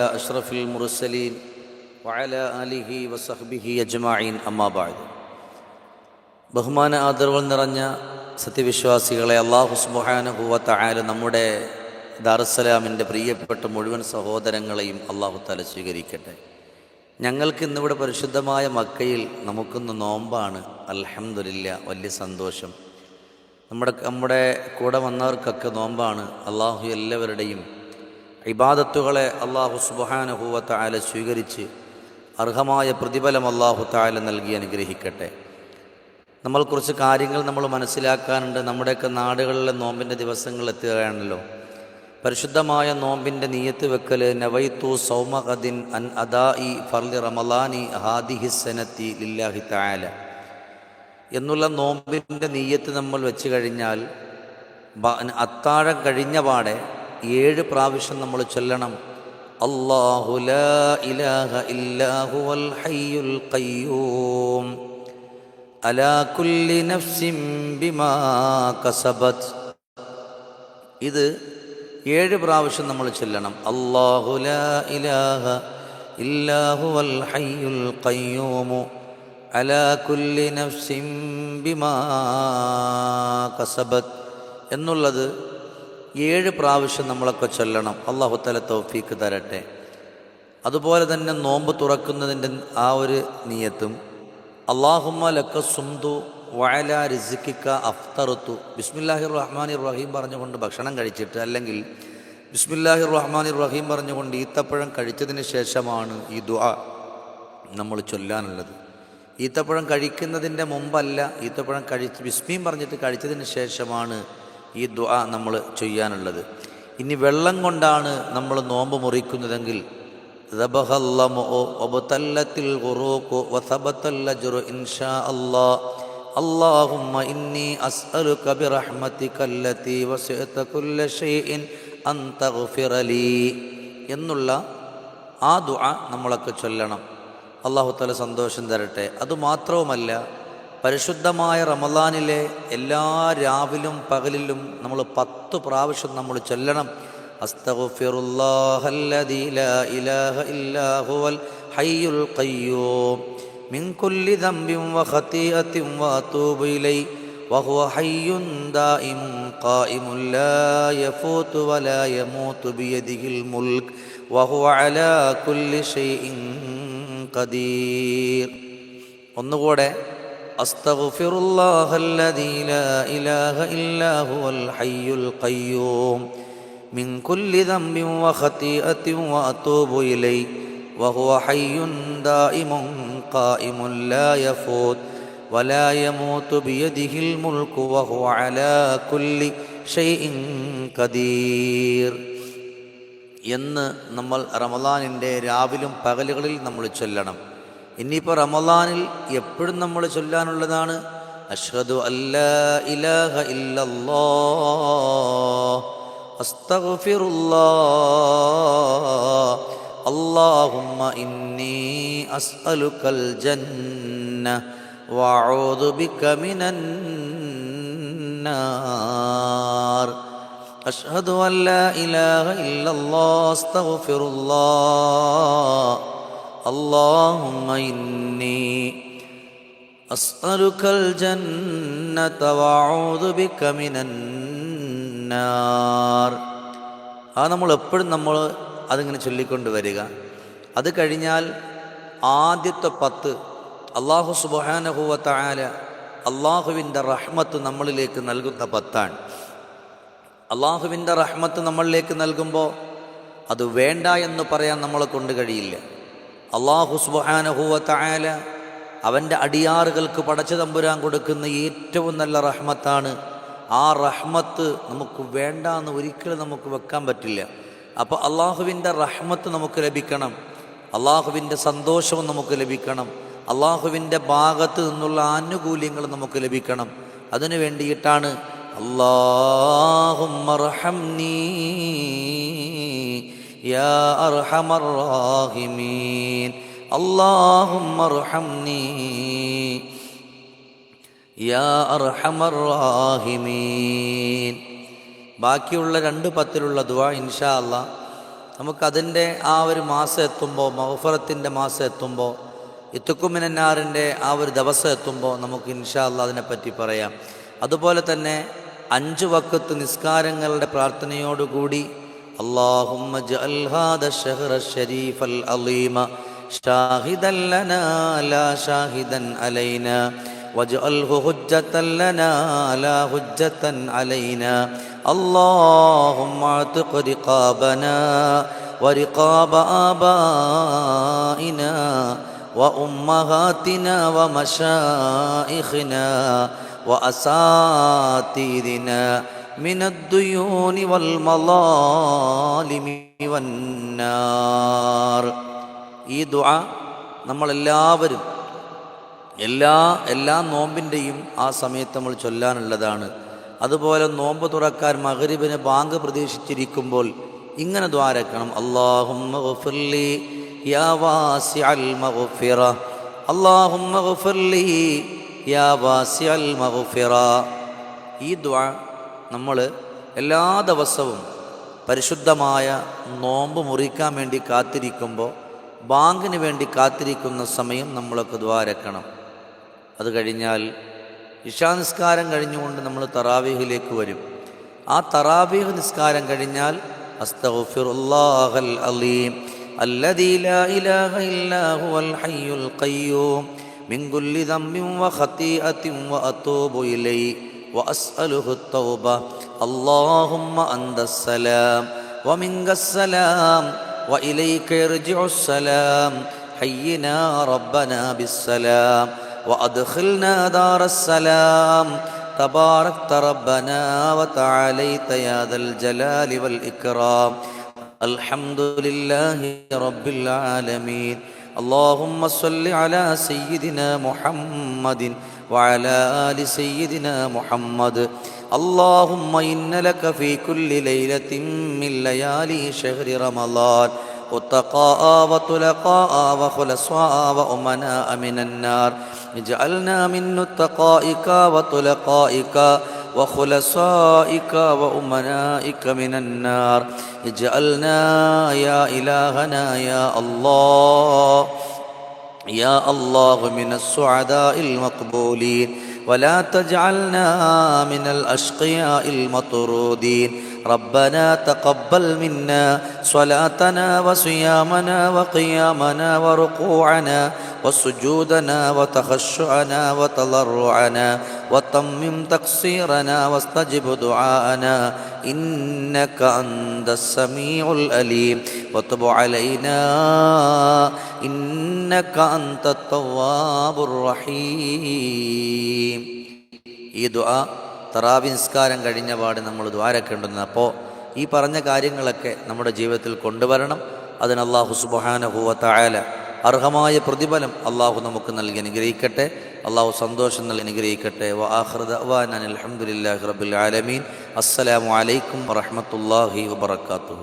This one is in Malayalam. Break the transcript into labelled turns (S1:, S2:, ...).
S1: അഷ്റഫുൽ മുർസലീൻ വഅല അലിഹി വസഹ്ബിഹി അജ്മായിൻ അമ്മാബാദ് ബഹുമാന ആദരവൽ നിറഞ്ഞ സത്യവിശ്വാസികളെ അള്ളാഹു സുബാനഹുവത്ത ആയാലും നമ്മുടെ ദാറുസലാമിന്റെ പ്രിയപ്പെട്ട മുഴുവൻ സഹോദരങ്ങളെയും അള്ളാഹു തല സ്വീകരിക്കട്ടെ. ഞങ്ങൾക്ക് ഇന്നിവിടെ പരിശുദ്ധമായ മക്കയിൽ നമുക്കിന്ന് നോമ്പാണ്. അലഹമില്ല വലിയ സന്തോഷം. നമ്മുടെ നമ്മുടെ കൂടെ വന്നവർക്കൊക്കെ നോമ്പാണ്. അള്ളാഹു എല്ലാവരുടെയും ഇബാദത്തുകളെ അള്ളാഹു സുബാനുഭൂവ തായാല സ്വീകരിച്ച് അർഹമായ പ്രതിഫലം അള്ളാഹു താല നൽകി അനുഗ്രഹിക്കട്ടെ. നമ്മൾ കുറച്ച് കാര്യങ്ങൾ നമ്മൾ മനസ്സിലാക്കാനുണ്ട്. നമ്മുടെയൊക്കെ നാടുകളിലെ നോമ്പിന്റെ ദിവസങ്ങൾ എത്തുകയാണല്ലോ. പരിശുദ്ധമായ നോമ്പിന്റെ നീയത്ത് വെക്കൽ നവൈത്തു സൗമഹദിൻ അൻ അദാ ഇ ഫർലി റമലാനി ഹാദിഹി സനത്തി ലില്ലാഹി തായാല എന്നുള്ള നോമ്പിന്റെ നീയത്ത് നമ്മൾ വെച്ച് കഴിഞ്ഞാൽ അത്താഴം കഴിഞ്ഞ പാടെ ഏഴ് പ്രാവശ്യം നമ്മൾ ചൊല്ലണം. അള്ളാഹു ഇലാഹ ഇല്ലാഹുവൽ ഹയ്യുൽ ഖയ്യൂം. അലാ കുല്ലി നഫ്സിം ബിമാ കസബത്. ഇത് ഏഴ് പ്രാവശ്യം നമ്മൾ ചൊല്ലണം. അള്ളാഹു ഇലാഹ ഇല്ലാഹുവൽ ഹയ്യുൽ ഖയ്യൂമു. അലാ കുല്ലി നഫ്സിം ബിമാ കസബത്. എന്നുള്ളത് ഏഴ് പ്രാവശ്യം നമ്മളൊക്കെ ചൊല്ലണം. അള്ളാഹു തല തൗഫീക്ക് തരട്ടെ. അതുപോലെ തന്നെ നോമ്പ് തുറക്കുന്നതിന്റെ ആ ഒരു നീയത്തും അള്ളാഹുമ്മ ലക്ക സുംതു വയല റിസിക്കിക്ക അഫ്തറുത്തു. ബിസ്മില്ലാഹിർ റഹ്മാൻ റഹീം പറഞ്ഞുകൊണ്ട് ഭക്ഷണം കഴിച്ചിട്ട് അല്ലെങ്കിൽ ബിസ്മില്ലാഹിർ റഹ്മാൻ റഹീം പറഞ്ഞുകൊണ്ട് ഈത്തപ്പഴം കഴിച്ചതിന് ശേഷമാണ് ഈ ദുആ നമ്മൾ ചൊല്ലാനുള്ളത്. ഈത്തപ്പഴം കഴിക്കുന്നതിന്റെ മുമ്പല്ല ഈത്തപ്പഴം കഴിച്ച് ബിസ്മീം പറഞ്ഞിട്ട് കഴിച്ചതിന് ശേഷമാണ് ഈ ദുആ നമ്മൾ ചെയ്യാനുള്ളത് ഇനി വെള്ളം കൊണ്ടാണ് നമ്മൾ നോമ്പ് മുറിക്കുന്നതെങ്കിൽ ذبح اللمع وابتلت الغروق وثبت الأجر إن شاء الله اللهم إني أسألك برحمتك التي وسعت كل شيء أن تغفر لي എന്നുള്ള ആ ദുആ നമ്മളൊക്കെ ചൊല്ലണം അള്ളാഹു തല സന്തോഷം തരട്ടെ അതുമാത്രവുമല്ല പരിശുദ്ധമായ റമദാനിലെ എല്ലാ രാവിലും പകലിലും നമ്മൾ പത്ത് പ്രാവശ്യം നമ്മൾ ചൊല്ലണം. أستغفر الله الذي لا إله إلا هو الحي القيوم من كل ذنب وخطيئة وأتوب إليه وهو حي دائم قائم لا يفوت ولا يموت بيده الملك وهو على كل شيء قدير ഒന്നുകൂടെ അസ്തഗ്ഫിറുല്ലാഹ الذي لا إله إلا هو الحي القيوم من كل ذنب وخطيئة وأتوب إليه وهو حي دائم قائم لا يفوت ولا يموت بيده الملك وهو على كل شيء قدير എന്ന് നമ്മൾ റമദാനിൻ്റെ രാവിലും പകലുകളിൽ നമ്മൾ ചൊല്ലണം ഇനിയിപ്പോൾ റമലാനിൽ എപ്പോഴും നമ്മൾ ചൊല്ലാനുള്ളതാണ് അഷ്ഹദു അല്ലാ ഇലാഹ ഇല്ലല്ലാ അല്ലാഹുമ്മ ഇന്നി അസ്അലുക്കൽ ജന്ന വഅഊദു ബിക മിനൻ അഷ്ഹദു അല്ലാ ഇലാഹ ഇല്ലല്ലാ അസ്തഗ്ഫിറുല്ലാഹ്. إلا الله أستغفر الله اللهم إني أسألك الجنة وأعوذ بك من النار ആ നമ്മൾ എപ്പോഴും നമ്മൾ അതിങ്ങനെ ചൊല്ലിക്കൊണ്ട് വരിക അത് കഴിഞ്ഞാൽ ആദ്യത്തെ പത്ത് അള്ളാഹു സുബാനഹുവ തായാല അള്ളാഹുവിൻ്റെ റഹ്മത്ത് നമ്മളിലേക്ക് നൽകുന്ന പത്താണ് അള്ളാഹുവിൻ്റെ റഹ്മത്ത് നമ്മളിലേക്ക് നൽകുമ്പോൾ അത് വേണ്ട എന്ന് പറയാൻ നമ്മളെ കൊണ്ട് കഴിയില്ല അള്ളാഹു സുബാനഹുവ തായാല അവന്റെ അടിയാറുകൾക്ക് പടച്ചു തമ്പുരാൻ കൊടുക്കുന്ന ഏറ്റവും നല്ല റഹ്മത്താണ്. ആ റഹ്മത്ത് നമുക്ക് വേണ്ട എന്ന് ഒരിക്കലും നമുക്ക് വെക്കാൻ പറ്റില്ല. അപ്പോൾ അള്ളാഹുവിന്റെ റഹ്മത്ത് നമുക്ക് ലഭിക്കണം. അള്ളാഹുവിന്റെ സന്തോഷവും നമുക്ക് ലഭിക്കണം. അള്ളാഹുവിന്റെ ഭാഗത്ത് നിന്നുള്ള ആനുകൂല്യങ്ങൾ നമുക്ക് ലഭിക്കണം. അതിനു വേണ്ടിയിട്ടാണ് അള്ളാഹുമ്മർഹംനീ أرحم الراحمين اللهم ارحمني يا أرحم الراحمين ബാക്കിയുള്ള രണ്ട് പത്തിലുള്ള ദുവാ ഇൻഷാ അല്ല നമുക്കതിന്റെ ആ ഒരു മാസം എത്തുമ്പോൾ മഹഫറത്തിന്റെ മാസം എത്തുമ്പോൾ ഇത്തുക്കുമിനാറിന്റെ ആ ഒരു ദിവസം എത്തുമ്പോൾ നമുക്ക് ഇൻഷാ അല്ല അതിനെപ്പറ്റി പറയാം. അതുപോലെ തന്നെ അഞ്ച് വക്കത്ത് നിസ്കാരങ്ങളുടെ പ്രാർത്ഥനയോടുകൂടി اللهم اجعل هذا الشهر الشريف العظيم شاهدا لنا لا شاهدا علينا. واجعله حجة لنا لا حجة علينا. اللهم اعتق رقابنا ورقاب آبائنا وأمهاتنا ومشائخنا وأساتذنا. من الديون والمظالم والنار ഈ ദുആ നമ്മളെല്ലാവരും എല്ലാ എല്ലാ നോമ്പിൻ്റെയും ആ സമയത്ത് നമ്മൾ ചൊല്ലാനുള്ളതാണ് അതുപോലെ നോമ്പ് തുറക്കാൻ മകരിബിന് ബാങ്ക് പ്രതീക്ഷിച്ചിരിക്കുമ്പോൾ ഇങ്ങനെ ദ്വാരക്കണം അള്ളാഹുമ്മ ഗഫിർലി യാ വാസിഅൽ മഗ്ഫിറ അള്ളാഹുമ്മ ഗഫിർലി യാ വാസിഅൽ മഗ്ഫിറ ഈ ദ്വാ നമ്മൾ എല്ലാ ദിവസവും പരിശുദ്ധമായ നോമ്പ് മുറിക്കാൻ വേണ്ടി കാത്തിരിക്കുമ്പോൾ ബാങ്കിന് വേണ്ടി കാത്തിരിക്കുന്ന സമയം നമ്മളൊക്കെ ദ്വാരക്കണം അത് കഴിഞ്ഞാൽ ഇഷാനിസ്കാരം കഴിഞ്ഞുകൊണ്ട് നമ്മൾ തറാവീഹിലേക്ക് വരും ആ തറാവീഹ് നിസ്കാരം കഴിഞ്ഞാൽ അസ്തഗ്ഫിറുല്ലാഹൽ അലീം الذي لا إله إلا هو الحي القيوم من كل ذنب وخطيئة وأتوب إليه وأسأله التوبة. اللهم أنت السلام ومنك السلام وإليك يرجع السلام. حينا ربنا بالسلام وأدخلنا دار السلام. تباركت ربنا وتعاليت يا ذا الجلال والإكرام. الحمد لله رب العالمين. اللهم صل على سيدنا محمد وعلى آل سيدنا محمد. اللهم إن لك في كل ليلة من ليالي شهر رمضان وتقاء وطلقاء وخلصاء وأمناء من النار. اجعلنا من نتقائك وطلقائك وخلصائك وأمنائك من النار. اجعلنا يا إلهنا يا الله يا الله من السعداء المقبولين ولا تجعلنا من الأشقياء المطرودين ربنا تقبل منا صلاتنا وصيامنا وقيامنا وركوعنا وسجودنا وتخشعنا وتضرعنا وتمم تقصيرنا واستجب دعاءنا إنك أنت السميع الأليم وتب علينا إنك أنت التواب الرحيم. یہ دعا തറാവി നിസ്കാരം കഴിഞ്ഞ പാട് നമ്മൾ ദ്വാരക്കേണ്ടുന്നത് അപ്പോൾ ഈ പറഞ്ഞ കാര്യങ്ങളൊക്കെ നമ്മുടെ ജീവിതത്തിൽ കൊണ്ടുവരണം. അതിന് അള്ളാഹു സുബാനഹുവത്തായാല അർഹമായ പ്രതിഫലം അള്ളാഹു നമുക്ക് നൽകി അനുഗ്രഹിക്കട്ടെ. അള്ളാഹു സന്തോഷം നൽകി അനുഗ്രഹിക്കട്ടെ. വാഹൃദ അലഹമുല്ലാ റബുൽ ആലമീൻ. അസ്സലാമു അലൈക്കും വറഹമത്തല്ലാഹി വബർക്കാത്തു